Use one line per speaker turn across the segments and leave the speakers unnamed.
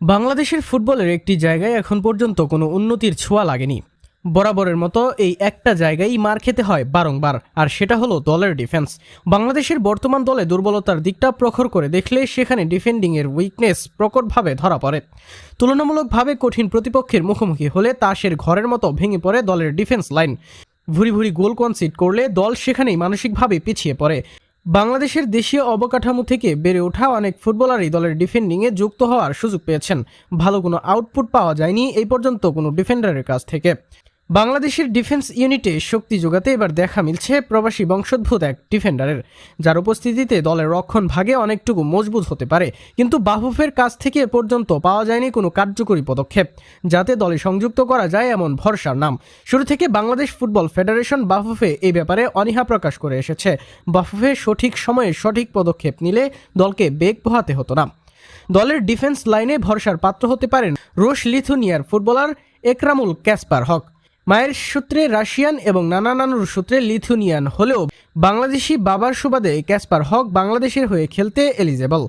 বাংলাদেশের ফুটবলের একটি জায়গায় এখন পর্যন্ত কোনো উন্নতির ছোঁয়া লাগেনি। বরাবরের মতো এই একটা জায়গায় মার খেতে হয় বারংবার, আর সেটা হলো দলের ডিফেন্স। বাংলাদেশের বর্তমান দলে দুর্বলতার দিকটা প্রখর করে দেখলে সেখানে ডিফেন্ডিংয়ের উইকনেস প্রকটভাবে ধরা পড়ে। তুলনামূলকভাবে কঠিন প্রতিপক্ষের মুখোমুখি হলে তাসের ঘরের মতো ভেঙে পড়ে দলের ডিফেন্স লাইন ভুরি ভুরি গোল কনসিড করলে দল সেখানেই মানসিকভাবে পিছিয়ে পড়ে। বাংলাদেশের দেশীয় অবকাঠামো থেকে বেড়ে ওঠা অনেক ফুটবলারই দলের ডিফেন্ডিংয়ে যুক্ত হওয়ার সুযোগ পেয়েছেন। ভালো কোনো আউটপুট পাওয়া যায়নি এই পর্যন্ত কোনো ডিফেন্ডারের কাছ থেকে। বাংলাদেশের ডিফেন্স ইউনিটে শক্তি যোগাতে এবার দেখা মিলছে প্রবাসী বংশোদ্ভূত এক ডিফেন্ডারের, যার উপস্থিতিতে দলের রক্ষণ ভাগে অনেকটুকু মজবুত হতে পারে। কিন্তু বাহুফের কাছ থেকে পর্যন্ত পাওয়া যায়নি কোনো কার্যকরী পদক্ষেপ, যাতে দলে সংযুক্ত করা যায় এমন ভরসার নাম। শুরু থেকে বাংলাদেশ ফুটবল ফেডারেশন বাফুফে এই ব্যাপারে অনীহা প্রকাশ করে এসেছে। বাফুফে সঠিক সময়ে সঠিক পদক্ষেপ নিলে দলকে বেগ পোহাতে হতো না। দলের ডিফেন্স লাইনে ভরসার পাত্র হতে পারেন রুশ লিথুনিয়ার ফুটবলার একরামুল ক্যাসপার হক। মায়ের সূত্রে রাশিয়ান এবং নানা নানুর সূত্রে লিথুনিয়ান হলেও বাংলাদেশি বাবার সুবাদে ক্যাসপার হক বাংলাদেশের হয়ে খেলতে এলিজেবল।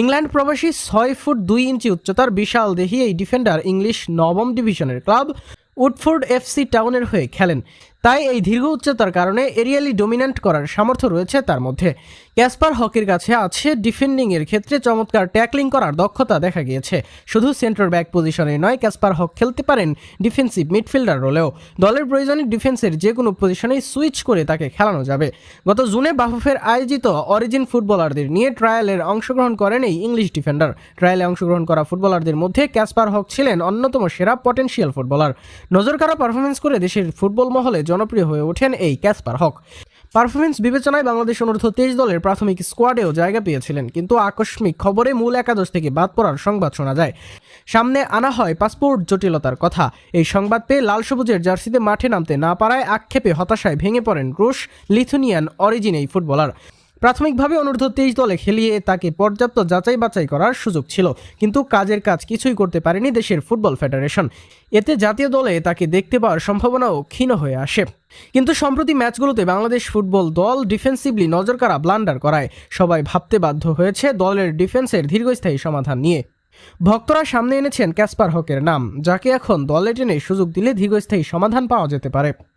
ইংল্যান্ড প্রবাসী ছয় ফুট দুই ইঞ্চি উচ্চতার বিশাল দেহি এই ডিফেন্ডার ইংলিশ নবম ডিভিশনের ক্লাব উডফোর্ড এফসি টাউনের হয়ে খেলেন। তাই এই দীর্ঘ উচ্চতার কারণে এরিয়ালি ডমিন্যান্ট করার সামর্থ্য রয়েছে তার মধ্যে। ক্যাসপার হকের কাছে আছে ডিফেন্ডিংয়ের ক্ষেত্রে চমৎকার ট্যাকলিং করার দক্ষতা দেখা গিয়েছে। শুধু সেন্টার ব্যাক পজিশনে নয়, ক্যাসপার হক খেলতে পারেন ডিফেন্সিভ মিডফিল্ডার রোলেও। দলের প্রয়োজনে ডিফেন্সের যে কোনো পজিশনেই সুইচ করে তাকে খেলানো যাবে। গত জুনে বাফুফের আয়োজিত অরিজিন ফুটবলারদের নিয়ে ট্রায়ালের অংশগ্রহণ করেন এই ইংলিশ ডিফেন্ডার। ট্রায়ালে অংশগ্রহণ করা ফুটবলারদের মধ্যে ক্যাসপার হক ছিলেন অন্যতম সেরা পটেনশিয়াল ফুটবলার। নজর কাড়া পারফরমেন্স করে দেশের ফুটবল মহলে জনপ্রিয় হয়ে ওঠেন এই ক্যাসপার হক। পারফরমেন্স বিবেচনায় বাংলাদেশ অনূর্ধ্ব তেইশ দলের প্রাথমিক স্কোয়াডেও জায়গা পেয়েছিলেন, কিন্তু আকস্মিক খবরে মূল একাদশ থেকে বাদ পড়ার সংবাদ শোনা যায়। সামনে আনা হয় পাসপোর্ট জটিলতার কথা। এই সংবাদ পেয়ে লাল সবুজের জার্সিতে মাঠে নামতে না পারায় আক্ষেপে হতাশায় ভেঙে পড়েন রুশ লিথুনিয়ান অরিজিন এই ফুটবলার। প্রাথমিকভাবে অনূর্ধ্ব তেইশ দলে খেলিয়ে তাকে পর্যাপ্ত যাচাই বাছাই করার সুযোগ ছিল, কিন্তু কাজের কাজ কিছুই করতে পারেনি দেশের ফুটবল ফেডারেশন। এতে জাতীয় দলে তাকে দেখতে পাওয়ার সম্ভাবনাও ক্ষীণ হয়ে আসে। কিন্তু সম্প্রতি ম্যাচগুলোতে বাংলাদেশ ফুটবল দল ডিফেন্সিভলি নজর নজরকাড়া ব্লান্ডার করায় সবাই ভাবতে বাধ্য হয়েছে দলের ডিফেন্সের দীর্ঘস্থায়ী সমাধান নিয়ে। ভক্তরা সামনে এনেছেন ক্যাসপার হকের নাম, যাকে এখন দলে টেনে সুযোগ দিলে দীর্ঘস্থায়ী সমাধান পাওয়া যেতে পারে।